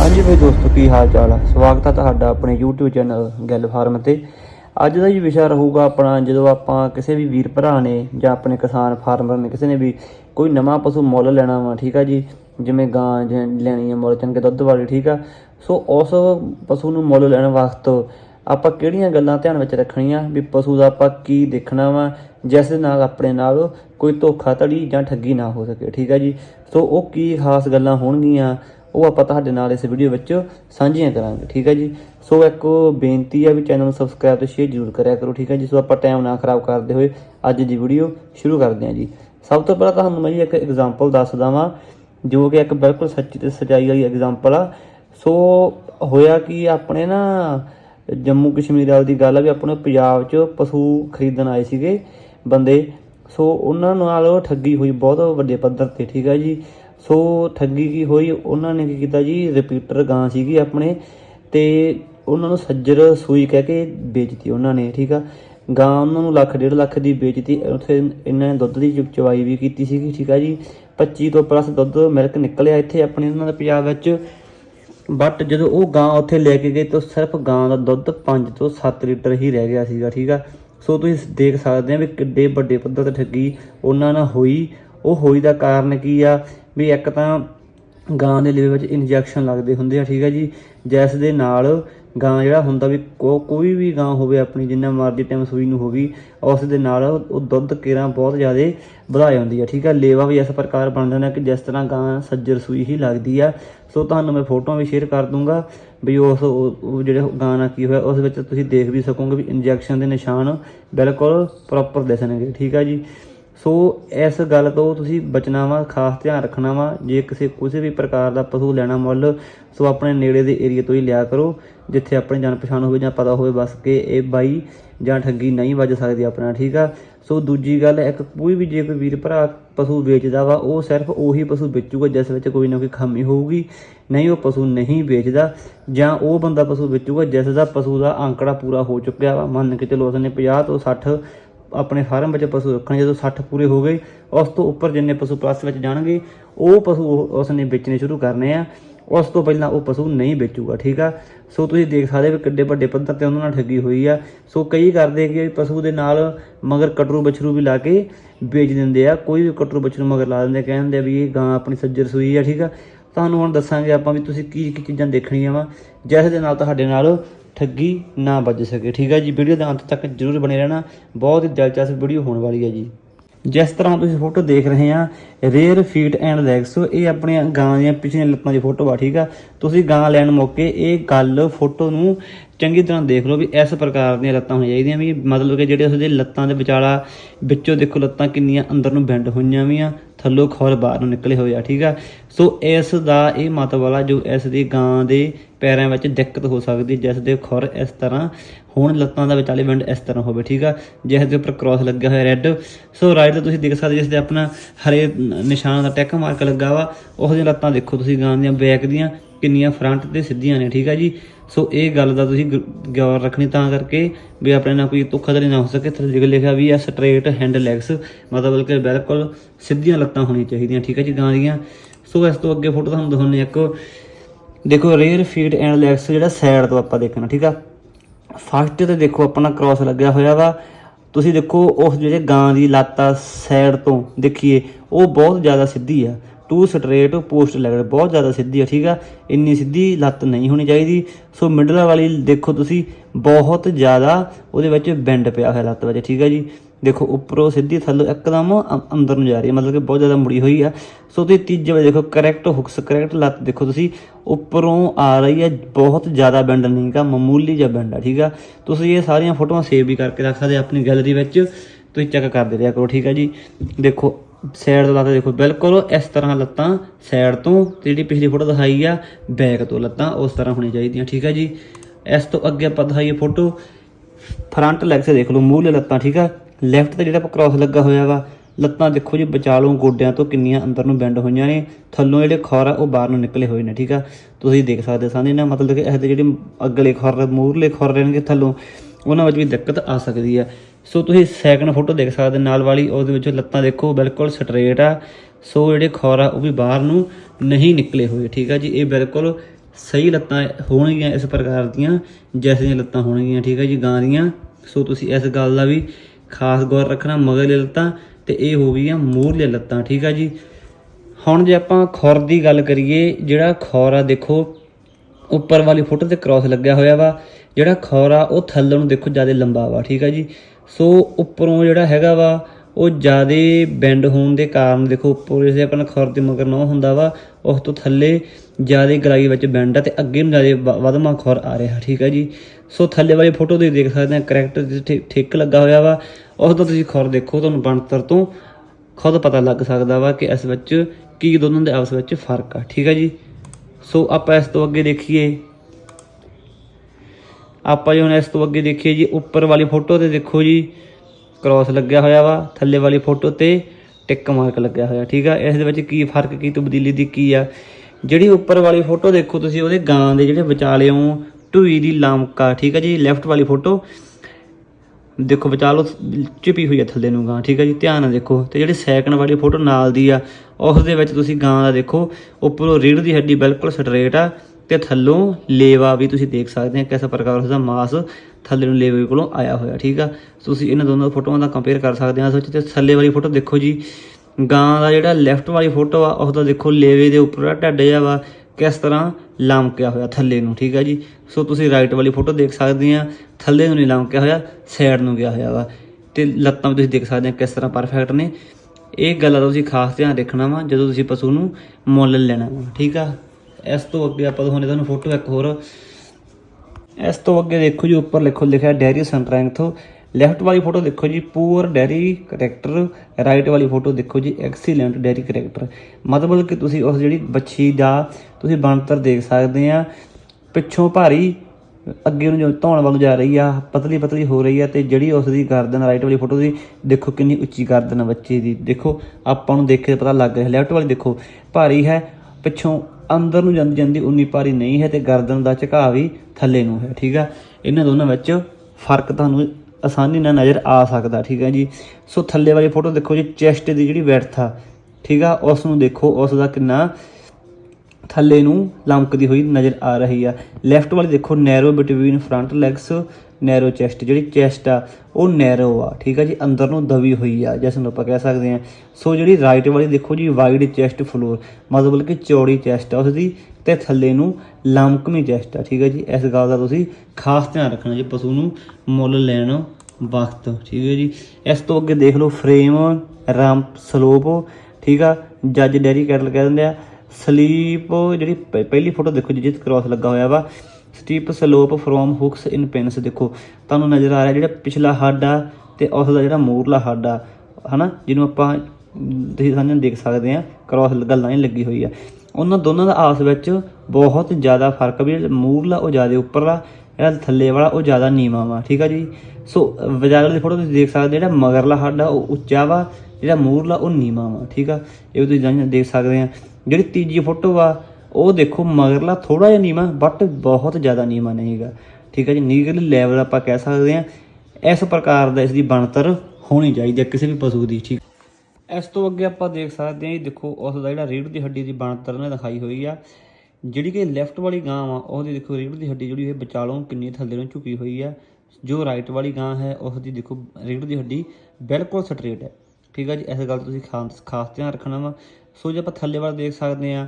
ਹਾਂਜੀ ਭਾਈ ਦੋਸਤੋ, ਕੀ ਹਾਲ ਚਾਲ ਆ? ਸਵਾਗਤ ਹੈ ਤੁਹਾਡਾ ਆਪਣੇ YouTube ਚੈਨਲ ਗੱਲ ਫਾਰਮ ਤੇ। ਅੱਜ ਦਾ ਜੀ ਵਿਸ਼ਾ ਰਹੂਗਾ ਆਪਣਾ, ਜਦੋਂ ਆਪਾਂ ਕਿਸੇ ਵੀ ਵੀਰ ਭਰਾ ਨੇ ਜਾਂ ਆਪਣੇ ਕਿਸਾਨ ਫਾਰਮਰ ਨੇ, ਕਿਸੇ ਨੇ ਵੀ ਕੋਈ ਨਵਾਂ ਪਸ਼ੂ ਮੁੱਲ ਲੈਣਾ ਵਾ, ਠੀਕ ਆ ਜੀ? ਜਿਵੇਂ ਗਾਂ ਜਾਂ ਲੈਣੀ ਹੈ ਮੁੱਲ, ਚੰਗੇ ਦੁੱਧ ਵਾਲੀ, ਠੀਕ ਆ? ਸੋ ਉਸ ਪਸ਼ੂ ਨੂੰ ਮੁੱਲ ਲੈਣ ਵਕਤ ਆਪਾਂ ਕਿਹੜੀਆਂ ਗੱਲਾਂ ਧਿਆਨ ਵਿੱਚ ਰੱਖਣੀਆਂ? ਵੀ ਪਸ਼ੂ ਦਾ ਆਪਾਂ ਕੀ ਦੇਖਣਾ ਵਾ, ਜਿਸ ਦੇ ਨਾਲ ਆਪਣੇ ਨਾਲ ਕੋਈ ਧੋਖਾਧੜੀ ਜਾਂ ਠੱਗੀ ਨਾ ਹੋ ਸਕੇ, ਠੀਕ ਆ ਜੀ? ਸੋ ਉਹ ਕੀ ਖਾਸ ਗੱਲਾਂ ਹੋਣਗੀਆਂ? ਉਹ ਆਪਾਂ ਤੁਹਾਡੇ ਨਾਲ ਇਸ ਵੀਡੀਓ ਵਿੱਚ ਸਾਂਝੀਆਂ ਕਰਾਂਗੇ, ਠੀਕ ਹੈ ਜੀ? ਸੋ ਇੱਕ ਬੇਨਤੀ ਹੈ ਵੀ ਚੈਨਲ ਨੂੰ ਸਬਸਕ੍ਰਾਈਬ ਤੇ ਸ਼ੇਅਰ ਜ਼ਰੂਰ ਕਰਿਆ ਕਰੋ, ਠੀਕ ਹੈ ਜੀ? ਸੋ ਆਪਾਂ ਟਾਈਮ ਨਾ ਖਰਾਬ ਕਰਦੇ ਹੋਏ ਅੱਜ ਦੀ ਵੀਡੀਓ ਸ਼ੁਰੂ ਕਰਦੇ ਹਾਂ ਜੀ। ਸਭ ਤੋਂ ਪਹਿਲਾਂ ਤੁਹਾਨੂੰ ਮੈਂ ਜੀ ਇੱਕ ਐਗਜ਼ਾਮਪਲ ਦੱਸਦਾ ਵਾਂ ਜੋ ਕਿ ਇੱਕ ਬਿਲਕੁਲ ਸੱਚੀ ਤੇ ਸਚਾਈ ਵਾਲੀ ਐਗਜ਼ਾਮਪਲ ਆ। ਸੋ ਹੋਇਆ ਕਿ ਆਪਣੇ ਨਾ ਜੰਮੂ ਕਸ਼ਮੀਰ ਵਾਲੀ ਦੀ ਗੱਲ ਆ ਵੀ ਆਪਣੇ ਪੰਜਾਬ 'ਚ ਪਸ਼ੂ ਖਰੀਦਣ ਆਏ ਸੀਗੇ ਬੰਦੇ। ਸੋ ਉਹਨਾਂ ਨਾਲ ਠੱਗੀ ਹੋਈ ਬਹੁਤ ਵੱਡੇ ਪੱਧਰ ਤੇ, ਠੀਕ ਹੈ ਜੀ? ਸੋ ਠੱਗੀ ਕੀ ਹੋਈ? ਉਹਨਾਂ ਨੇ ਕੀ ਕੀਤਾ ਜੀ? ਰਿਪੀਟਰ ਗਾਂ ਸੀਗੀ ਆਪਣੇ ਤੇ ਉਹਨਾਂ ਨੂੰ ਸੱਜਰ ਸੂਈ ਕਹਿ ਕੇ ਵੇਚਤੀ ਉਹਨਾਂ ਨੇ, ਠੀਕ ਆ? ਗਾਂ ਉਹਨਾਂ ਨੂੰ ਲੱਖ ਡੇਢ ਲੱਖ ਦੀ ਵੇਚਤੀ। ਉੱਥੇ ਇਹਨਾਂ ਨੇ ਦੁੱਧ ਦੀ ਚੁ- ਚਵਾਈ ਵੀ ਕੀਤੀ ਸੀਗੀ, ਠੀਕ ਆ ਜੀ? 25 ਤੋਂ ਪਲੱਸ ਦੁੱਧ ਮਿਲਕ ਨਿਕਲਿਆ ਇੱਥੇ ਆਪਣੇ ਉਹਨਾਂ ਦੇ ਪੰਜਾਬ ਵਿੱਚ। ਬਟ ਜਦੋਂ ਉਹ ਗਾਂ ਉੱਥੇ ਲੈ ਕੇ ਗਏ ਤਾਂ ਸਿਰਫ ਗਾਂ ਦਾ ਦੁੱਧ 5 ਤੋਂ 7 ਲੀਟਰ ਹੀ ਰਹਿ ਗਿਆ ਸੀਗਾ, ਠੀਕ ਆ? ਸੋ ਤੁਸੀਂ ਦੇਖ ਸਕਦੇ ਆ ਵੀ ਕਿੱਡੇ ਵੱਡੇ ਪੱਧਰ ਤੇ ਠੱਗੀ ਉਹਨਾਂ ਨਾਲ ਹੋਈ। ਉਹ ਹੋਈ ਦਾ ਕਾਰਨ ਕੀ ਆ? ਵੀ ਇੱਕ ਤਾਂ ਗਾਂ ਦੇ ਲਿਵੇ ਵਿੱਚ ਇੰਜੈਕਸ਼ਨ ਲੱਗਦੇ ਹੁੰਦੇ ਆ, ਠੀਕ ਹੈ ਜੀ। ਜਿਸ ਦੇ ਨਾਲ ਗਾਂ ਜਿਹੜਾ ਹੁੰਦਾ ਵੀ ਕੋ- ਕੋਈ ਵੀ ਗਾਂ ਹੋਵੇ ਆਪਣੀ, ਜਿੰਨਾ ਮਰਜ਼ੀ ਟਾਈਮ ਸੂਈ ਨੂੰ ਹੋਗੀ ਉਸ ਦੇ ਨਾਲ ਉਹ ਦੁੱਧ ਕੇਰਾਂ ਬਹੁਤ ਜ਼ਿਆਦਾ ਵਧਾ ਜਾਂਦੀ ਆ, ਠੀਕ ਆ। ਲੇਵਾ ਵੀ ਇਸ ਪ੍ਰਕਾਰ ਬਣ ਜਾਂਦਾ ਕਿ ਜਿਸ ਤਰ੍ਹਾਂ ਗਾਂ ਸੱਜਰ ਸੂਈ ਹੀ ਲੱਗਦੀ ਆ। ਸੋ ਤੁਹਾਨੂੰ ਮੈਂ ਫੋਟੋਆਂ ਵੀ ਸ਼ੇਅਰ ਕਰ ਦੂੰਗਾ ਵੀ ਉਸ ਜਿਹੜੇ ਗਾਂ ਨਾਲ ਕੀ ਹੋਇਆ, ਉਸ ਵਿੱਚ ਤੁਸੀਂ ਦੇਖ ਵੀ ਸਕੋਗੇ ਵੀ ਇੰਜੈਕਸ਼ਨ ਦੇ ਨਿਸ਼ਾਨ ਬਿਲਕੁਲ ਪ੍ਰੋਪਰ ਦਿਸਣਗੇ, ਠੀਕ ਆ ਜੀ। ਸੋ ਇਸ ਗੱਲ ਤੋਂ ਤੁਸੀਂ ਬਚਣਾ ਵਾ, ਖਾਸ ਧਿਆਨ ਰੱਖਣਾ ਵਾ, ਜੇ ਕਿਸੇ ਕਿਸੇ ਵੀ ਪ੍ਰਕਾਰ ਦਾ ਪਸ਼ੂ ਲੈਣਾ ਮੁੱਲ, ਸੋ ਆਪਣੇ ਨੇੜੇ ਦੇ ਏਰੀਆ ਤੋਂ ਹੀ ਲਿਆ ਕਰੋ, ਜਿੱਥੇ ਆਪਣੀ ਜਾਣ ਪਛਾਣ ਹੋਵੇ ਜਾਂ ਪਤਾ ਹੋਵੇ ਬਸ ਕਿ ਇਹ ਬਾਈ ਜਾਂ ਠੱਗੀ ਨਹੀਂ ਵੱਜ ਸਕਦੀ ਆਪਣਾ, ਠੀਕ ਆ? ਸੋ ਦੂਜੀ ਗੱਲ, ਇੱਕ ਕੋਈ ਵੀ ਜੇ ਕੋਈ ਵੀਰ ਭਰਾ ਪਸ਼ੂ ਵੇਚਦਾ ਵਾ, ਉਹ ਸਿਰਫ ਉਹੀ ਪਸ਼ੂ ਵੇਚੂਗਾ, ਜਿਸ ਵਿੱਚ ਕੋਈ ਨਾ ਕੋਈ ਖਾਮੀ ਹੋਊਗੀ। ਨਹੀਂ, ਉਹ ਪਸ਼ੂ ਨਹੀਂ ਵੇਚਦਾ, ਜਾਂ ਉਹ ਬੰਦਾ ਪਸ਼ੂ ਵੇਚੂਗਾ, ਜਿਸ ਦਾ ਪਸ਼ੂ ਦਾ ਅੰਕੜਾ ਪੂਰਾ ਹੋ ਚੁੱਕਿਆ ਵਾ। ਮੰਨ ਕੇ ਚਲੋ ਉਸਨੇ 50 ਤੋਂ 60 ਆਪਣੇ ਫਾਰਮ ਵਿੱਚ ਪਸ਼ੂ ਰੱਖਣੇ, ਜਦੋਂ 60 ਪੂਰੇ ਹੋ ਗਏ, ਉਸ ਤੋਂ ਉੱਪਰ ਜਿੰਨੇ ਪਸ਼ੂ ਪਲੱਸ ਵਿੱਚ ਜਾਣਗੇ, ਉਹ ਪਸ਼ੂ ਉਹ- ਉਸਨੇ ਵੇਚਣੇ ਸ਼ੁਰੂ ਕਰਨੇ ਆ। ਉਸ ਤੋਂ ਪਹਿਲਾਂ ਉਹ ਪਸ਼ੂ ਨਹੀਂ ਵੇਚੂਗਾ, ਠੀਕ ਆ? ਸੋ ਤੁਸੀਂ ਦੇਖ ਸਕਦੇ ਹੋ ਵੀ ਕਿੱਡੇ ਵੱਡੇ ਪੱਧਰ ਤੇ ਉਹਨਾਂ ਨਾਲ ਠੱਗੀ ਹੋਈ ਆ। ਸੋ ਕਈ ਕਰਦੇ ਕਿ ਪਸ਼ੂ ਦੇ ਨਾਲ ਮਗਰ ਕਟਰੂ ਬਛਰੂ ਵੀ ਲਾ ਕੇ ਵੇਚ ਦਿੰਦੇ ਆ। ਕੋਈ ਵੀ ਕਟਰੂ ਬਛਰੂ ਮਗਰ ਲਾ ਦਿੰਦੇ ਕਹਿੰਦੇ ਆ ਵੀ ਇਹ ਗਾਂ ਆਪਣੀ ਸੱਜਰ ਸੂਈ ਆ, ਠੀਕ ਆ? ਤੁਹਾਨੂੰ ਹੁਣ ਦੱਸਾਂਗੇ ਆਪਾਂ ਵੀ ਤੁਸੀਂ ਕੀ ਕੀ ਚੀਜ਼ਾਂ ਦੇਖਣੀਆਂ ਵਾ। ਜਿਸ ਦੇ ਨਾਲ ਤੁਹਾਡੇ ਨਾਲ ਠੱਗੀ ਨਾ ਵੱਜ ਸਕੇ। ਠੀਕ ਹੈ ਜੀ, ਵੀਡੀਓ ਦੇ ਅੰਤ ਤੱਕ ਜਰੂਰ ਬਣੇ ਰਹਿਣਾ। ਬਹੁਤ ਹੀ ਦਿਲਚਸਪ ਵੀਡੀਓ ਹੋਣ ਵਾਲੀ ਹੈ ਜੀ। ਜਿਸ ਤਰ੍ਹਾਂ ਤੁਸੀਂ ਫੋਟੋ ਦੇਖ ਰਹੇ ਆ ਰੇਅਰ ਫੀਟ ਐਂਡ ਲੈਗਸ ਇਹ ਆਪਣੀਆਂ ਗਾਂ ਦੀਆਂ ਪਿਛਲੀਆਂ ਲੱਤਾਂ ਦੀ ਫੋਟੋ ਆ, ਠੀਕ ਆ। ਤੁਸੀਂ ਗਾਂ ਲੈਣ ਮੌਕੇ ਇਹ ਗੱਲ ਫੋਟੋ ਨੂੰ ਚੰਗੀ ਤਰ੍ਹਾਂ ਦੇਖ ਲਓ ਵੀ ਇਸ ਪ੍ਰਕਾਰ ਦੀਆਂ ਲੱਤਾਂ ਹੋਣੀਆਂ ਚਾਹੀਦੀਆਂ ਵੀ, ਮਤਲਬ ਕਿ ਜਿਹੜੇ ਉਸਦੇ ਲੱਤਾਂ ਦੇ ਵਿਚਾਲਾ ਵਿੱਚੋਂ ਦੇਖੋ ਲੱਤਾਂ ਕਿੰਨੀਆਂ ਅੰਦਰ ਨੂੰ ਬੈਂਡ ਹੋਈਆਂ ਵੀਆਂ ਥੱਲੋਂ ਖੌਰ ਬਾਹਰ ਨੂੰ ਨਿਕਲੇ ਹੋਏ ਆ, ਠੀਕ ਆ। ਸੋ ਇਸ ਦਾ ਇਹ ਮਤਲਬ ਵਾਲਾ ਜੋ ਇਸ ਦੀ ਗਾਂ ਦੇ ਪੈਰਾਂ ਵਿੱਚ ਦਿੱਕਤ ਹੋ ਸਕਦੀ, ਜਿਸ ਦੇ ਖੁਰ ਇਸ ਤਰ੍ਹਾਂ ਹੁਣ, ਲੱਤਾਂ ਦਾ ਵਿਚਾਲੇ ਬੈਂਡ ਇਸ ਤਰ੍ਹਾਂ ਹੋਵੇ, ਠੀਕ ਆ? ਜਿਸ ਦੇ ਉੱਪਰ ਕ੍ਰਾਸ ਲੱਗਿਆ ਹੋਇਆ ਰੈੱਡ ਸੋ ਰਾਈਟ ਤੇ ਤੁਸੀਂ ਦੇਖ ਸਕਦੇ ਜਿਸ ਦੇ ਆਪਣਾ ਹਰੇ ਨ- ਨਿਸ਼ਾਨ ਦਾ ਟੈਕ ਮਾਰਕ ਲੱਗਾ ਵਾ, ਉਹ ਦੀਆਂ ਲੱਤਾਂ ਦੇਖੋ ਤੁਸੀਂ, ਗਾਂ ਦੀਆਂ ਬੈਕ ਦੀਆਂ, ਕਿੰਨੀਆਂ ਫਰੰਟ ਤੇ ਸਿੱਧੀਆਂ ਨੇ, ਠੀਕ ਆ ਜੀ? ਸੋ ਇਹ ਗੱਲ ਦਾ ਤੁਸੀਂ ਗ- ਗੌਰ ਰੱਖਣੀ ਤਾਂ ਕਰਕੇ ਵੀ ਆਪਣੇ ਨਾਲ ਕੋਈ ਧੋਖਾਧੜੀ ਨਾ ਹੋ ਸਕੇ। ਥੱਲੇ ਲਿਖ- ਲਿਖਿਆ ਵੀ ਆ ਸਟ੍ਰੇਟ ਹੈਂਡ ਲੈਗਸ ਮਤਲਬ ਕਿ ਬਿਲਕੁਲ ਸਿੱਧੀਆਂ ਲੱਤਾਂ ਹੋਣੀਆਂ ਚਾਹੀਦੀਆਂ, ਠੀਕ ਆ ਜੀ, ਗਾਂ ਦੀਆਂ? ਸੋ ਇਸ ਤੋਂ ਅੱਗੇ ਫੋਟੋ ਤੁਹਾਨੂੰ ਦਿਖਾਉਂਦੇ ਹਾਂ ਇੱਕ ਦੇਖੋ ਰੇਅਰ ਫੀਡ ਐਂਡ ਲੈਗਸ ਜਿਹੜਾ ਸਾਈਡ ਤੋਂ ਆਪਾਂ ਦੇਖਣਾ, ਠੀਕ ਆ? ਫਸਟ ਤੇ ਦੇਖੋ, ਆਪਣਾ ਕ੍ਰਾਸ ਲੱਗਿਆ ਹੋਇਆ ਵਾ। ਤੁਸੀਂ ਦੇਖੋ, ਉਸ ਜਿਹੜੇ ਗਾਂ ਦੀ ਲੱਤ ਆ ਸਾਈਡ ਤੋਂ ਦੇਖੀਏ, ਉਹ ਬਹੁਤ ਜ਼ਿਆਦਾ ਸਿੱਧੀ ਆ। ਟੂ ਸਟ੍ਰੇਟ ਪੋਸਟ ਲੈਗ ਬਹੁਤ ਜ਼ਿਆਦਾ ਸਿੱਧੀ ਆ, ਠੀਕ ਆ? ਇੰਨੀ ਸਿੱਧੀ ਲੱਤ ਨਹੀਂ ਹੋਣੀ ਚਾਹੀਦੀ। ਸੋ ਮਿਡਲ ਵਾਲੀ ਦੇਖੋ ਤੁਸੀਂ, ਬਹੁਤ ਜ਼ਿਆਦਾ ਉਹਦੇ ਵਿੱਚ ਬੈਂਡ ਪਿਆ ਹੋਇਆ ਲੱਤ ਵਿੱਚ, ਠੀਕ ਆ ਜੀ? ਦੇਖੋ, ਉੱਪਰੋਂ ਸਿੱਧੀ ਥੱਲੇ ਇੱਕਦਮ ਅੰਦਰ ਨੂੰ ਜਾ ਰਹੀ ਹੈ। ਮਤਲਬ ਕਿ ਬਹੁਤ ਜ਼ਿਆਦਾ ਮੁੜੀ ਹੋਈ ਆ। ਸੋ ਤੇ ਤੀਜੇ ਵਾਲੇ ਦੇਖੋ, ਕਰੈਕਟ ਹੁਕਸ, ਕਰੈਕਟ ਲੱਤ ਦੇਖੋ ਤੁਸੀਂ। ਉੱਪਰੋਂ ਆ ਰਹੀ ਹੈ ਬਹੁਤ ਜ਼ਿਆਦਾ ਬੈਂਡ ਨਹੀਂ ਗਾ ਮਾਮੂਲੀ ਜਿਹਾ ਬੈਂਡ ਆ, ਠੀਕ ਆ? ਤੁਸੀਂ ਇਹ ਸਾਰੀਆਂ ਫੋਟੋਆਂ ਸੇਵ ਵੀ ਕਰਕੇ ਰੱਖ ਸਕਦੇ ਆਪਣੀ ਗੈਲਰੀ ਵਿੱਚ। ਤੁਸੀਂ ਚੈੱਕ ਕਰਦੇ ਰਿਹਾ ਕਰੋ, ਠੀਕ ਆ ਜੀ? ਦੇਖੋ, ਸਾਈਡ ਤੋਂ ਲੱਤ ਦੇਖੋ, ਬਿਲਕੁਲ ਇਸ ਤਰ੍ਹਾਂ ਲੱਤਾਂ ਸਾਈਡ ਤੋਂ ਤੇ ਜਿਹੜੀ ਪਿਛਲੀ ਫੋਟੋ ਦਿਖਾਈ ਆ, ਬੈਕ ਤੋਂ ਲੱਤਾਂ ਉਸ ਤਰ੍ਹਾਂ ਹੋਣੀ ਚਾਹੀਦੀਆਂ, ਠੀਕ ਆ ਜੀ? ਇਸ ਤੋਂ ਅੱਗੇ ਆਪਾਂ ਦਿਖਾਈਏ ਫੋਟੋ। ਫਰੰਟ ਲੈਗ ਸੇ ਦੇਖ ਲਓ ਮੂਲ ਲੱਤਾਂ, ਠੀਕ ਆ? ਲੈਫਟ ਤੇ ਜਿਹੜਾ ਕ੍ਰਾਸ ਲੱਗਾ ਹੋਇਆ ਵਾ, ਲੱਤਾਂ ਦੇਖੋ ਜੀ ਵਿਚਾਲੋਂ ਗੋਡਿਆਂ ਤੋਂ ਕਿੰਨੀਆਂ ਅੰਦਰ ਨੂੰ ਬੈਂਡ ਹੋਈਆਂ ਨੇ, ਥੱਲੋਂ ਜਿਹੜੇ ਖੌਰ ਆ ਉਹ ਬਾਹਰ ਨੂੰ ਨਿਕਲੇ ਹੋਏ ਨੇ, ਠੀਕ ਆ? ਤੁਸੀਂ ਦੇਖ ਸਕਦੇ ਸਾਹਮਣੇ ਨਾ ਮਤਲਬ ਕਿ ਇਹਦੇ ਜਿਹੜੇ ਅਗਲੇ ਖੌਰ, ਮੂਹਰਲੇ ਖੌਰ ਰਹਿਣਗੇ ਥੱਲੋਂ, ਉਹਨਾਂ ਵਿੱਚ ਵੀ ਦਿੱਕਤ ਆ ਸਕਦੀ ਆ। ਸੋ ਤੁਸੀਂ ਸੈਕਿੰਡ ਫੋਟੋ ਦੇਖ ਸਕਦੇ, ਨਾਲ ਵਾਲੀ ਉਹਦੇ ਵਿੱਚ ਲੱਤਾਂ ਦੇਖੋ, ਬਿਲਕੁਲ ਸਟਰੇਟ ਆ। ਸੋ ਜਿਹੜੇ ਖੌਰ ਆ, ਉਹ ਵੀ ਬਾਹਰ ਨੂੰ ਨਹੀਂ ਨਿਕਲੇ ਹੋਏ, ਠੀਕ ਆ ਜੀ? ਇਹ ਬਿਲਕੁਲ ਸਹੀ ਲੱਤਾਂ ਹੋਣਗੀਆਂ ਇਸ ਪ੍ਰਕਾਰ ਦੀਆਂ ਜੈਸੀਆਂ ਲੱਤਾਂ ਹੋਣਗੀਆਂ, ਠੀਕ ਆ ਜੀ, ਗਾਂ ਦੀਆਂ। ਸੋ ਤੁਸੀਂ ਇਸ ਗੱਲ ਦਾ ਵੀ ਖਾਸ ਗੌਰ ਰੱਖਣਾ ਮਗਰਲੇ ਲੱਤਾਂ ਤੇ ਇਹ ਹੋ ਗਈਆਂ ਮੂਹਰਲੇ ਲੱਤਾਂ, ਠੀਕ ਆ ਜੀ? ਹੁਣ ਜੇ ਆਪਾਂ ਖੁਰ ਦੀ ਗੱਲ ਕਰੀਏ, ਜਿਹੜਾ ਖੌਰ ਆ ਦੇਖੋ, ਉੱਪਰ ਵਾਲੀ ਫੁੱਟ ਤੇ ਕ੍ਰਾਸ ਲੱਗਿਆ ਹੋਇਆ ਵਾ, ਜਿਹੜਾ ਖੌਰ ਆ ਉਹ ਥੱਲੇ ਨੂੰ ਦੇਖੋ ਜ਼ਿਆਦਾ ਲੰਬਾ ਵਾ, ਠੀਕ ਆ ਜੀ? ਸੋ ਉੱਪਰੋਂ ਜਿਹੜਾ ਹੈਗਾ ਵਾ, ਉਹ ਜ਼ਿਆਦਾ ਬੈਂਡ ਹੋਣ ਦੇ ਕਾਰਨ ਦੇਖੋ ਉੱਪਰ ਜੇ ਆਪਣਾ ਖੌਰ ਦੇ ਮਗਰ ਨਾ ਹੁੰਦਾ ਵਾ, ਉਸ ਤੋਂ ਥੱਲੇ ਜ਼ਿਆਦਾ ਗਲਾਈ ਵਿੱਚ ਬੈਂਡ ਆ ਤੇ ਅੱਗੇ ਨੂੰ ਜ਼ਿਆਦਾ ਵਧਮਾ ਖੁਰ ਆ ਰਿਹਾ, ਠੀਕ ਆ ਜੀ? ਸੋ ਥੱਲੇ ਵਾਲੀ ਫੋਟੋ ਤੇ ਦੇਖ ਸਕਦੇ ਆ ਕਰੈਕਟਰ ਜਿੱਥੇ ਠਿੱਕ ਲੱਗਾ ਹੋਇਆ ਵਾ। ਉਸ ਤੋਂ ਤੁਸੀਂ ਖੌਰ ਦੇਖੋ, ਤੁਹਾਨੂੰ ਬਣਤਰ ਤੋਂ ਖੁਦ ਪਤਾ ਲੱਗ ਸਕਦਾ ਵਾ ਕਿ ਇਸ ਵਿੱਚ ਕੀ ਦੋਨਾਂ ਦੇ ਆਪਸ ਵਿੱਚ ਫ਼ਰਕ ਆ, ਠੀਕ ਆ ਜੀ? ਸੋ ਆਪਾਂ ਇਸ ਤੋਂ ਅੱਗੇ ਦੇਖੀਏ। ਆਪਾਂ ਜੀ ਹੁਣ ਇਸ ਤੋਂ ਅੱਗੇ ਦੇਖੀਏ ਜੀ, ਉੱਪਰ ਵਾਲੀ ਫੋਟੋ ਤੇ ਦੇਖੋ ਜੀ ਕ੍ਰਾਸ ਲੱਗਿਆ ਹੋਇਆ ਵਾ, ਥੱਲੇ ਵਾਲੀ ਫੋਟੋ ਤੇ ਟਿਕ ਮਾਰਕ ਲੱਗਿਆ ਹੋਇਆ, ਠੀਕ ਆ? ਇਸ ਦੇ ਵਿੱਚ ਕੀ ਫ਼ਰਕ, ਕੀ ਤਬਦੀਲੀ ਦੀ ਕੀ ਆ? ਜਿਹੜੀ ਉੱਪਰ ਵਾਲੀ ਫੋਟੋ ਦੇਖੋ ਤੁਸੀਂ, ਉਹਦੇ ਗਾਂ ਦੇ ਜਿਹੜੇ ਵਿਚਾਲਿਓਂ ਢੂਈ ਦੀ ਲਾਮਕਾ, ਠੀਕ ਆ ਜੀ? ਲੈਫਟ ਵਾਲੀ ਫੋਟੋ। ਦੇਖੋ ਵਿਚਾਲੋ ਚਿਪੀ ਹੋਈ ਹੈ ਥੱਲੇ ਨੂੰ ਗਾਂ, ਠੀਕ ਹੈ ਜੀ? ਧਿਆਨ ਨਾਲ ਦੇਖੋ, ਤੇ ਜਿਹੜੀ ਸੈਕਿੰਡ ਵਾਲੀ ਫੋਟੋ ਨਾਲ ਦੀ ਆ ਉਸ ਦੇ ਵਿੱਚ ਤੁਸੀਂ ਗਾਂ ਦਾ ਦੇਖੋ, ਉੱਪਰੋਂ ਰੀੜ ਦੀ ਹੱਡੀ ਬਿਲਕੁਲ ਸਟਰੇਟ ਆ, ਤੇ ਥੱਲੋਂ ਲੇਵਾ ਵੀ ਤੁਸੀਂ ਦੇਖ ਸਕਦੇ ਆ, ਕਿਸ ਪ੍ਰਕਾਰ ਉਸਦਾ ਮਾਸ ਥੱਲੇ ਨੂੰ ਲੇਵੇ ਕੋਲੋਂ ਆਇਆ ਹੋਇਆ, ਠੀਕ ਆ? ਤੁਸੀਂ ਇਹਨਾਂ ਦੋਨਾਂ ਫੋਟੋਆਂ ਦਾ ਕੰਪੇਅਰ ਕਰ ਸਕਦੇ ਆ ਇਸ ਵਿੱਚ ਤੇ ਥੱਲੇ ਵਾਲੀ ਫੋਟੋ ਦੇਖੋ ਜੀ, ਗਾਂ ਦਾ ਜਿਹੜਾ ਲੈਫਟ ਵਾਲੀ ਫੋਟੋ ਆ ਉਸ ਦਾ ਦੇਖੋ ਲੇਵੇ ਦੇ ਉੱਪਰ ਆ, ਢੱਡ ਜਿਹਾ ਵਾ ਕਿਸ ਤਰ੍ਹਾਂ ਲਮਕਿਆ ਹੋਇਆ ਥੱਲੇ ਨੂੰ, ਠੀਕ ਆ ਜੀ? ਸੋ ਤੁਸੀਂ ਰਾਈਟ ਵਾਲੀ ਫੋਟੋ ਦੇਖ ਸਕਦੇ ਆ। ਥੱਲੇ ਨੂੰ ਨਹੀਂ ਲਮਕਿਆ ਹੋਇਆ ਸਾਈਡ ਨੂੰ ਗਿਆ ਹੋਇਆ ਵਾ। ਤੇ ਲੱਤਾਂ ਵੀ ਤੁਸੀਂ ਦੇਖ ਸਕਦੇ ਆ ਕਿਸ ਤਰ੍ਹਾਂ ਪਰਫੈਕਟ ਨੇ। ਇਹ ਗੱਲਾਂ ਦਾ ਤੁਸੀਂ ਖਾਸ ਧਿਆਨ ਰੱਖਣਾ ਵਾ, ਜਦੋਂ ਤੁਸੀਂ ਪਸ਼ੂ ਨੂੰ ਮੁੱਲ ਲੈਣਾ ਵਾ, ਠੀਕ ਆ? ਇਸ ਤੋਂ ਅੱਗੇ ਆਪਾਂ ਦਿਖਾਉਂਦੇ ਤੁਹਾਨੂੰ ਫੋਟੋ ਇੱਕ ਹੋਰ। ਇਸ ਤੋਂ ਅੱਗੇ ਦੇਖੋ ਜੀ, ਉੱਪਰ ਲਿਖੋ, ਲਿਖਿਆ ਡੈਰੀ ਸਨਟਰੈਂਥ ਲੈਫਟ ਵਾਲੀ ਫੋਟੋ ਦੇਖੋ ਜੀ ਪੂਰ ਡੈਰੀ ਕਰੈਕਟਰ ਰਾਈਟ ਵਾਲੀ ਫੋਟੋ ਦੇਖੋ ਜੀ ਐਕਸੀਲੈਂਟ ਡੈਰੀ ਕਰੈਕਟਰ ਮਤਲਬ ਕਿ ਤੁਸੀਂ ਉਸ ਜਿਹੜੀ ਬੱਚੀ ਦਾ ਤੁਸੀਂ ਬਣਤਰ ਦੇਖ ਸਕਦੇ ਆ, ਪਿੱਛੋਂ ਭਾਰੀ ਅੱਗੇ ਨੂੰ ਜੋ ਧੌਣ ਵੱਲ ਜਾ ਰਹੀ ਆ ਪਤਲੀ ਪਤਲੀ ਹੋ ਰਹੀ ਆ, ਤੇ ਜਿਹੜੀ ਉਸ ਦੀ ਗਰਦਨ ਰਾਈਟ ਵਾਲੀ ਫੋਟੋ ਦੀ, ਦੇਖੋ ਕਿੰਨੀ ਉੱਚੀ ਗਰਦਨ ਆ ਬੱਚੇ ਦੀ। ਦੇਖੋ, ਆਪਾਂ ਨੂੰ ਦੇਖ ਕੇ ਪਤਾ ਲੱਗ ਰਿਹਾ ਲੈਫਟ ਵਾਲੀ ਦੇਖੋ, ਭਾਰੀ ਹੈ, ਪਿੱਛੋਂ ਅੰਦਰ ਨੂੰ ਜਾਂਦੀ ਜਾਂਦੀ ਉਨੀ ਭਾਰੀ ਨਹੀਂ ਹੈ, ਤੇ ਗਰਦਨ ਦਾ ਝੁਕਾਅ ਵੀ ਥੱਲੇ ਨੂੰ ਹੈ, ਠੀਕ ਆ? ਇਹਨਾਂ ਦੋਨਾਂ ਵਿੱਚ ਫ਼ਰਕ ਤੁਹਾਨੂੰ ਆਸਾਨੀ ਨਾਲ ਨਜ਼ਰ ਆ ਸਕਦਾ, ਠੀਕ ਹੈ ਜੀ? ਸੋ ਥੱਲੇ ਵਾਲੀ ਫੋਟੋ ਦੇਖੋ ਜੀ, ਚੈਸਟ ਦੀ ਜਿਹੜੀ ਵੈਡਥ ਆ, ਠੀਕ ਆ? ਉਸ ਨੂੰ ਦੇਖੋ, ਉਸ ਦਾ ਕਿੰਨਾ ਥੱਲੇ ਨੂੰ ਲਮਕਦੀ ਹੋਈ ਨਜ਼ਰ ਆ ਰਹੀ ਆ। ਲੈਫਟ ਵਾਲੀ ਦੇਖੋ narrow between front legs narrow chest ਜਿਹੜੀ ਚੈਸਟ ਆ, ਉਹ ਨੈਰੋ ਆ, ਠੀਕ ਆ ਜੀ? ਅੰਦਰ ਨੂੰ ਦਬੀ ਹੋਈ ਆ, ਜਿਸ ਨੂੰ ਆਪਾਂ ਕਹਿ ਸਕਦੇ ਆ ਸੋ ਜਿਹੜੀ ਰਾਈਟ ਵਾਲੀ ਦੇਖੋ ਜੀ ਵਾਈਡ ਚੈਸਟ ਫਲੋਰ ਮਤਲਬ ਕਿ ਚੌੜੀ ਚੈਸਟ ਆ, ਉਸਦੀ ਤੇ ਥੱਲੇ ਨੂੰ ਲਮਕਵੀਂ ਚੈਸਟ ਆ, ਠੀਕ ਆ ਜੀ? ਇਸ ਗੱਲ ਦਾ ਤੁਸੀਂ ਖਾਸ ਧਿਆਨ ਰੱਖਣਾ ਜੀ, ਪਸ਼ੂ ਨੂੰ ਮੁੱਲ ਲੈਣ ਵਕਤ, ਠੀਕ ਹੈ ਜੀ? ਇਸ ਤੋਂ ਅੱਗੇ ਦੇਖ ਲਓ ਫਰੇਮ ਰੰਪ ਸਲੋਪ ਠੀਕ ਆ? ਜੱਜ ਡੈਰੀ ਕੈਟਲ ਕਹਿ ਦਿੰਦੇ ਆ ਸਲੀਪ ਜਿਹੜੀ ਪ- ਪਹਿਲੀ ਫੋਟੋ ਦੇਖੋ ਜੀ ਜਿੱਤ ਕ੍ਰਾਸ ਲੱਗਾ ਹੋਇਆ ਵਾ steep slope from hooks in pins ਦੇਖੋ। ਤੁਹਾਨੂੰ ਨਜ਼ਰ ਆ ਰਿਹਾ ਜਿਹੜਾ ਪਿਛਲਾ ਹੱਡ ਆ ਤੇ ਉਸ ਦਾ ਜਿਹੜਾ ਮੂਰਲਾ ਹੱਡ ਆ, ਹਨਾ? ਜਿਹਨੂੰ ਆਪਾਂ ਤੁਸੀਂ ਸਾਹਮਣੇ ਦੇਖ ਸਕਦੇ ਆ ਕ੍ਰਾਸ ਗੱਲਾਂ ਹੀ ਲੱਗੀ ਹੋਈ ਆ। ਉਹਨਾਂ ਦੋਨਾਂ ਦਾ ਆਪਸ ਵਿੱਚ ਬਹੁਤ ਜ਼ਿਆਦਾ ਫ਼ਰਕ ਵੀ ਜਿਹੜਾ ਮੂਰਲਾ ਉਹ ਜ਼ਿਆਦਾ ਉੱਪਰਲਾ ਜਿਹੜਾ ਥੱਲੇ ਵਾਲਾ ਉਹ ਜ਼ਿਆਦਾ ਨੀਵਾਂ ਵਾ, ਠੀਕ ਆ ਜੀ? ਸੋ ਵਿਚਾਲੇ ਦੀ ਫੋਟੋ ਤੁਸੀਂ ਦੇਖ ਸਕਦੇ ਜਿਹੜਾ ਮਗਰਲਾ ਹੱਡ ਆ, ਉਹ ਉੱਚਾ ਵਾ, ਜਿਹੜਾ ਮੂਰਲਾ ਉਹ ਨੀਵਾਂ ਵਾ, ਠੀਕ ਆ? ਇਹ ਵੀ ਤੁਸੀਂ ਜਾਣ- ਦੇਖ ਸਕਦੇ ਆ। ਜਿਹੜੀ ਤੀਜੀ ਫੋਟੋ ਆ ਉਹ ਦੇਖੋ ਮਗਰਲਾ ਥੋੜਾ ਜਿਹਾ ਨੀਵਾਂ ਬਟ ਬਹੁਤ ਜ਼ਿਆਦਾ ਨੀਵਾਂ ਨਹੀਂ ਹੈਗਾ। ਠੀਕ ਹੈ ਜੀ ਨੀਗਲ ਲੈਵਲ ਆਪਾਂ ਕਹਿ ਸਕਦੇ ਆ ਇਸ ਪ੍ਰਕਾਰ ਦਾ ਇਸ ਦੀ ਬਣਤਰ ਹੋਣੀ ਚਾਹੀਦੀ ਹੈ ਕਿਸੇ ਵੀ ਪਸ਼ੂ ਦੀ, ਠੀਕ। ਇਸ ਤੋਂ ਅੱਗੇ ਆਪਾਂ ਦੇਖ ਸਕਦੇ ਹਾਂ ਜੀ, ਦੇਖੋ ਉਸ ਦਾ ਜਿਹੜਾ ਰੀੜ੍ਹ ਦੀ ਹੱਡੀ ਦੀ ਬਣਤਰ ਨੇ ਦਿਖਾਈ ਹੋਈ ਆ। ਜਿਹੜੀ ਕਿ ਲੈਫਟ ਵਾਲੀ ਗਾਂ ਵਾ, ਉਹਦੀ ਦੇਖੋ ਰੀੜ੍ਹ ਦੀ ਹੱਡੀ ਜਿਹੜੀ ਇਹ ਵਿਚਾਲੋਂ ਕਿੰਨੀ ਥੱਲੇ ਨੂੰ ਝੁਕੀ ਹੋਈ ਆ। ਜੋ ਰਾਈਟ ਵਾਲੀ ਗਾਂ ਹੈ ਉਸ ਦੀ ਦੇਖੋ ਰੀੜ੍ਹ ਦੀ ਹੱਡੀ ਬਿਲਕੁਲ ਸਟਰੇਟ ਹੈ। ਠੀਕ ਆ ਜੀ, ਇਸ ਗੱਲ ਤੁਸੀਂ ਖਾਸ ਖਾਸ ਧਿਆਨ ਰੱਖਣਾ ਵਾ। ਸੋ ਜੇ ਆਪਾਂ ਥੱਲੇ ਵਾਲਾ ਦੇਖ ਸਕਦੇ ਆ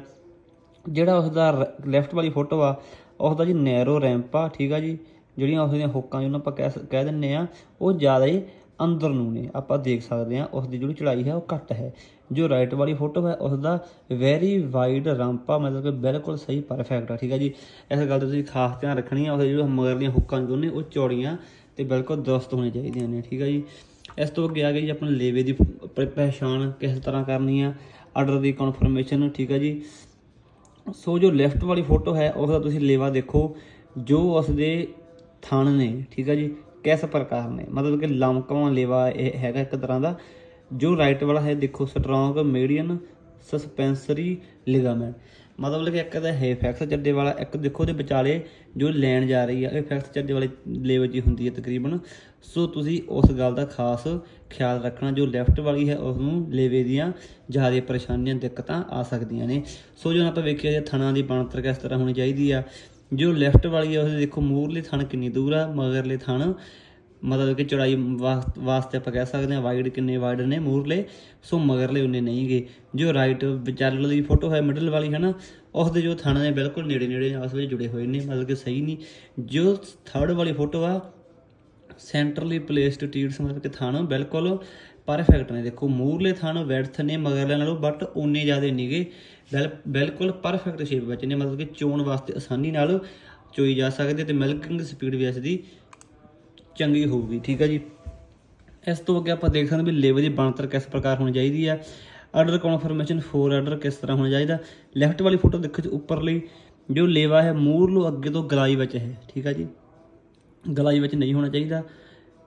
ਜਿਹੜਾ ਉਸ ਦਾ ਲੈਫਟ ਵਾਲੀ ਫੋਟੋ ਆ ਉਸ ਦਾ ਜੀ ਨੈਰੋ ਰੈਂਪ ਆ, ਠੀਕ ਆ ਜੀ? ਜਿਹੜੀਆਂ ਉਸ ਦੀਆਂ ਹੁੱਕਾਂ ਜਿਹਨੂੰ ਆਪਾਂ ਕਹਿ ਕਹਿ ਦਿੰਨੇ ਆ, ਉਹ ਜ਼ਿਆਦਾ ਹੀ ਅੰਦਰ ਨੂੰ। ਨੇ ਆਪਾਂ ਦੇਖ ਸਕਦੇ ਆ ਉਸ ਦੀ ਜਿਹੜੀ ਚੜਾਈ ਹੈ, ਉਹ ਘੱਟ ਹੈ। ਜੋ ਰਾਈਟ ਵਾਲੀ ਫੋਟੋ ਹੈ ਉਸ ਦਾ ਵੈਰੀ ਵਾਈਡ ਰੰਪਾ ਮਤਲਬ ਕਿ ਬਿਲਕੁਲ ਸਹੀ ਪਰਫੈਕਟ ਆ, ਠੀਕ ਆ ਜੀ? ਇਸ ਗੱਲ ਦਾ ਤੁਸੀਂ ਖਾਸ ਧਿਆਨ ਰੱਖਣੀ ਆ ਉਸ ਜਿਹੜੇ ਮਗਰਲੀਆਂ ਹੁੱਕਾਂ ਦੋਨੇ, ਉਹ ਚੌੜੀਆਂ ਤੇ ਬਿਲਕੁਲ ਦਰਸਤ ਹੋਣੀਆਂ ਚਾਹੀਦੀਆਂ ਨੇ, ਠੀਕ ਆ ਜੀ? ਇਸ ਤੋਂ ਅੱਗੇ ਆ ਗਈ ਜੀ ਆਪਣੇ ਲੇਵੇ ਦੀ ਪ- ਪਹਿਚਾਣ ਕਿਸ ਤਰ੍ਹਾਂ ਕਰਨੀ ਆ ਆਰਡਰ ਦੀ ਕਨਫਰਮੇਸ਼ਨ ਠੀਕ ਆ ਜੀ? ਸੋ ਜੋ ਲੈਫਟ ਵਾਲੀ ਫੋਟੋ ਹੈ, ਉਸ ਦਾ ਤੁਸੀਂ ਲੇਵਾ ਦੇਖੋ, ਜੋ ਉਸ ਦੇ ਥਣ ਨੇ, ਠੀਕ ਹੈ ਜੀ, ਕਿਸ ਪ੍ਰਕਾਰ ਨੇ? ਮਤਲਬ ਕਿ ਲਮਕਵਾਂ ਲੇਵਾ ਇਹ ਹੈਗਾ ਇੱਕ ਤਰ੍ਹਾਂ ਦਾ। ਜੋ ਰਾਈਟ ਵਾਲਾ ਹੈ, ਦੇਖੋ ਸਟਰੋਂਗ ਮੀਡੀਅਨ ਸਸਪੈਂਸਰੀ ਲਿਗਾਮੈਂਟ ਮਤਲਬ ਕਿ ਇੱਕ ਤਾਂ ਹੈ ਫੈਕਸ ਚੱਡੇ ਵਾਲਾ, ਇੱਕ ਦੇਖੋ ਦੇ ਵਿਚਾਲੇ ਜੋ ਲੈਣ ਜਾ ਰਹੀ ਆ, ਇਹ ਫੈਕਸ ਚੱਡੇ ਵਾਲੇ ਲੈਵਲ 'ਚ ਹੁੰਦੀ ਹੈ ਤਕਰੀਬਨ। ਸੋ ਤੁਸੀਂ ਉਸ ਗੱਲ ਦਾ ਖਾਸ ਖਿਆਲ ਰੱਖਣਾ, ਜੋ ਲੈਫਟ ਵਾਲੀ ਹੈ ਉਸ ਨੂੰ ਲੇਵੇ ਦੀਆਂ ਜ਼ਿਆਦਾ ਪਰੇਸ਼ਾਨੀਆਂ, ਦਿੱਕਤਾਂ ਆ ਸਕਦੀਆਂ ਨੇ। ਸੋ ਜਦੋਂ ਆਪਾਂ ਵੇਖਿਆ ਜੇ ਥਣਾ ਦੀ ਬਣਤਰ ਕਿਸ ਤਰ੍ਹਾਂ ਹੋਣੀ ਚਾਹੀਦੀ ਆ। ਜੋ ਲੈਫਟ ਵਾਲੀ ਆ ਉਸ ਦੇਖੋ ਮੂਰਲੇ ਥਣ ਕਿੰਨੀ ਦੂਰ ਆ, ਮਗਰਲੇ ਥਣ ਮਤਲਬ ਕਿ ਚੌੜਾਈ ਵਾਸ- ਵਾਸਤੇ ਆਪਾਂ ਕਹਿ ਸਕਦੇ ਹਾਂ ਵਾਈਡ ਕਿੰਨੇ ਵਾਈਡ ਨੇ ਮੂਰਲੇ ਸੋ ਮਗਰਲੇ ਉਨੇ ਨਹੀਂਗੇ ਜੋ ਰਾਈਟ ਵਿਚਾਲੇ ਦੀ ਫੋਟੋ ਹੈ ਮਿਡਲ ਵਾਲੀ ਹੈ ਨਾ ਉਸ ਦੇ ਜੋ ਥਾਣੇ ਨੇ ਬਿਲਕੁਲ ਨੇੜੇ ਨੇੜੇ ਆਪਸ ਵਿੱਚ ਜੁੜੇ ਹੋਏ ਨੇ, ਮਤਲਬ ਕਿ ਸਹੀ ਨਹੀਂ। ਜੋ ਥਰਡ ਵਾਲੀ ਫੋਟੋ ਆ ਸੈਂਟਰਲੀ ਪਲੇਸਡ ਟੀਡਸ ਮਤਲਬ ਕਿ ਥਣ ਬਿਲਕੁਲ ਪਰਫੈਕਟ ਨੇ। ਦੇਖੋ ਮੂਰਲੇ ਥਣ ਵੈਡਥ ਨੇ, ਮਗਰਲੇ ਨਾਲੋਂ ਬਟ ਉਨੇ ਜ਼ਿਆਦਾ ਨਹੀਂਗੇ ਬਿਲਕੁਲ ਪਰਫੈਕਟ ਸ਼ੇਪ ਵਿੱਚ ਨੇ, ਮਤਲਬ ਕਿ ਚੋਣ ਵਾਸਤੇ ਆਸਾਨੀ ਨਾਲ ਚੋਈ ਜਾ ਸਕਦੇ ਤੇ ਮਿਲਕਿੰਗ ਸਪੀਡ ਵੀ ਇਸ ਦੀ ਚੰਗੀ ਹੋਊਗੀ, ਠੀਕ ਹੈ ਜੀ। ਇਸ ਤੋਂ ਅੱਗੇ ਆਪਾਂ ਦੇਖ ਸਕਦੇ ਵੀ ਲੇਵਲ ਦੀ ਬਣਤਰ ਕਿਸ ਪ੍ਰਕਾਰ ਹੋਣੀ ਚਾਹੀਦੀ ਆ। ਆਰਡਰ ਕਨਫਰਮੇਸ਼ਨ ਫੋਰ ਆਰਡਰ ਕਿਸ ਤਰ੍ਹਾਂ ਹੋਣਾ ਚਾਹੀਦਾ। ਲੈਫਟ ਵਾਲੀ ਫੋਟੋ ਦੇਖੋ ਜੀ ਉੱਪਰਲੀ ਜੋ ਲੇਵਾ ਹੈ ਮੂਰਲੋ ਅੱਗੇ ਤੋਂ ਗਲਾਈ ਵਿੱਚ ਹੈ, ਠੀਕ ਹੈ ਜੀ। ਗਲਾਈ ਵਿੱਚ ਨਹੀਂ ਹੋਣਾ ਚਾਹੀਦਾ।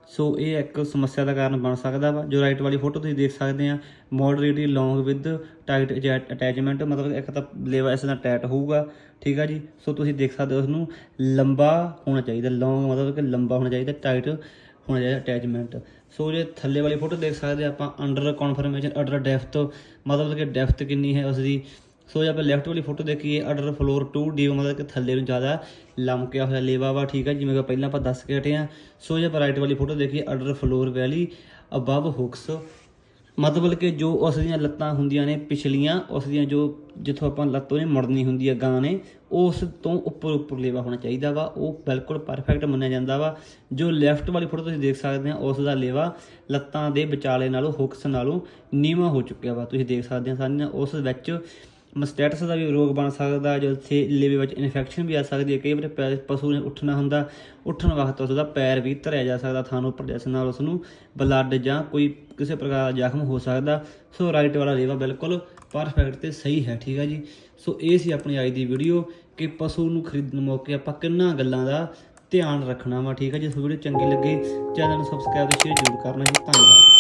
ਸੋ ਇਹ ਇੱਕ ਸਮੱਸਿਆ ਦਾ ਕਾਰਨ ਬਣ ਸਕਦਾ ਵਾ, ਜੋ ਰਾਈਟ ਵਾਲੀ ਫੋਟੋ ਤੁਸੀਂ ਦੇਖ ਸਕਦੇ ਆ। Moderately long with tight attachment ਮਤਲਬ ਇੱਕ ਤਾਂ ਲੇਵਾ ਇਸ ਨਾਲ ਟਾਈਟ ਹੋਊਗਾ, ਠੀਕ ਆ ਜੀ? ਸੋ ਤੁਸੀਂ ਦੇਖ ਸਕਦੇ ਹੋ ਉਸ ਨੂੰ ਲੰਬਾ ਹੋਣਾ ਚਾਹੀਦਾ ਲੌਂਗ ਮਤਲਬ ਕਿ ਲੰਬਾ ਹੋਣਾ ਚਾਹੀਦਾ ਟਾਈਟ ਹੋਣਾ ਚਾਹੀਦਾ ਅਟੈਚਮੈਂਟ ਸੋ ਜੇ ਥੱਲੇ ਵਾਲੀ ਫੋਟੋ ਦੇਖ ਸਕਦੇ ਆਪਾਂ ਅੰਡਰ ਕਨਫਰਮੇਸ਼ਨ ਅੰਡਰ ਡੈਫਥ ਮਤਲਬ ਕਿ ਡੈਫਥ ਕਿੰਨੀ ਹੈ ਉਸ ਦੀ ਸੋ ਜੇ ਆਪਾਂ ਲੈਫਟ ਵਾਲੀ ਫੋਟੋ ਦੇਖੀਏ ਅੰਡਰ ਫਲੋਰ 2 ਡੀ ਮਤਲਬ ਕਿ ਥੱਲੇ ਨੂੰ ਜ਼ਿਆਦਾ ਲਮਕਿਆ ਹੋਇਆ ਲੇਵਾ ਵਾ, ਠੀਕ ਹੈ ਜਿਵੇਂ ਕਿ ਪਹਿਲਾਂ ਆਪਾਂ ਦੱਸ ਕੇ ਹਟੇ ਆ। ਸੋ ਜੇ ਆਪਾਂ ਰਾਈਟ ਵਾਲੀ ਫੋਟੋ ਦੇਖੀਏ udder floor valley above hocks ਮਤਲਬ ਕਿ ਜੋ ਉਸ ਦੀਆਂ ਲੱਤਾਂ ਹੁੰਦੀਆਂ ਨੇ ਪਿਛਲੀਆਂ, ਉਸ ਦੀਆਂ ਜੋ ਜਿੱਥੋਂ ਆਪਾਂ ਲੱਤੋਂ ਨੇ ਮੁੜਨੀ ਹੁੰਦੀ ਹੈ ਗਾਂ ਨੇ, ਉਸ ਤੋਂ ਉੱਪਰ ਉੱਪਰ ਲੇਵਾ ਹੋਣਾ ਚਾਹੀਦਾ ਵਾ, ਉਹ ਬਿਲਕੁਲ ਪਰਫੈਕਟ ਮੰਨਿਆ ਜਾਂਦਾ ਵਾ। ਜੋ ਲੈਫਟ ਵਾਲੀ ਫੋਟੋ ਤੁਸੀਂ ਦੇਖ ਸਕਦੇ ਆ, ਉਸ ਦਾ ਲੇਵਾ ਲੱਤਾਂ ਦੇ ਵਿਚਾਲੇ ਨਾਲੋਂ ਹੁਕਸ ਨਾਲੋਂ ਨੀਵਾਂ ਹੋ ਚੁੱਕਿਆ ਵਾ, ਤੁਸੀਂ ਦੇਖ ਸਕਦੇ ਆ ਸਾਰੀਆਂ, ਉਸ ਵਿੱਚ ਮਸਟੈਟਸ ਦਾ ਵੀ ਰੋਗ ਬਣ ਸਕਦਾ, ਜੋ ਥੇ ਲੇਵੇ ਵਿੱਚ ਇਨਫੈਕਸ਼ਨ ਵੀ ਆ ਸਕਦੀ ਹੈ। ਕਈ ਵਾਰ ਪੈ- ਪਸ਼ੂ ਨੇ ਉੱਠਣਾ ਹੁੰਦਾ, ਉੱਠਣ ਵਕਤ ਉਸ ਦਾ ਪੈਰ ਵੀ ਧਰਿਆ ਜਾ ਸਕਦਾ, ਥਾਂ ਉੱਪਰ ਜਿਸ ਨਾਲ ਉਸ ਨੂੰ ਬਲੱਡ ਜਾਂ ਕੋਈ ਕਿਸੇ ਪ੍ਰਕਾਰ ਦਾ ਜ਼ਖਮ ਹੋ ਸਕਦਾ। ਸੋ ਰਾਈਟ ਵਾਲਾ ਲੇਵਾ ਬਿਲਕੁਲ ਪਰਫੈਕਟ ਤੇ ਸਹੀ ਹੈ, ਠੀਕ ਹੈ ਜੀ। ਸੋ ਇਹ ਸੀ ਆਪਣੀ ਅੱਜ ਦੀ ਵੀਡੀਓ ਕਿ ਪਸ਼ੂ ਨੂੰ ਖਰੀਦਣ ਮੌਕੇ ਆਪਾਂ ਕਿੰਨਾ ਗੱਲਾਂ ਦਾ ਧਿਆਨ ਰੱਖਣਾ ਵਾ, ਠੀਕ ਹੈ ਜੀ। ਇਸ ਵੀਡੀਓ ਚੰਗੀ ਲੱਗੇ, ਚੈਨਲ ਨੂੰ ਸਬਸਕ੍ਰਾਈਬ ਤੇ ਸ਼ੇਅਰ ਜ਼ਰੂਰ ਕਰਨਾ ਜੀ। ਧੰਨਵਾਦ।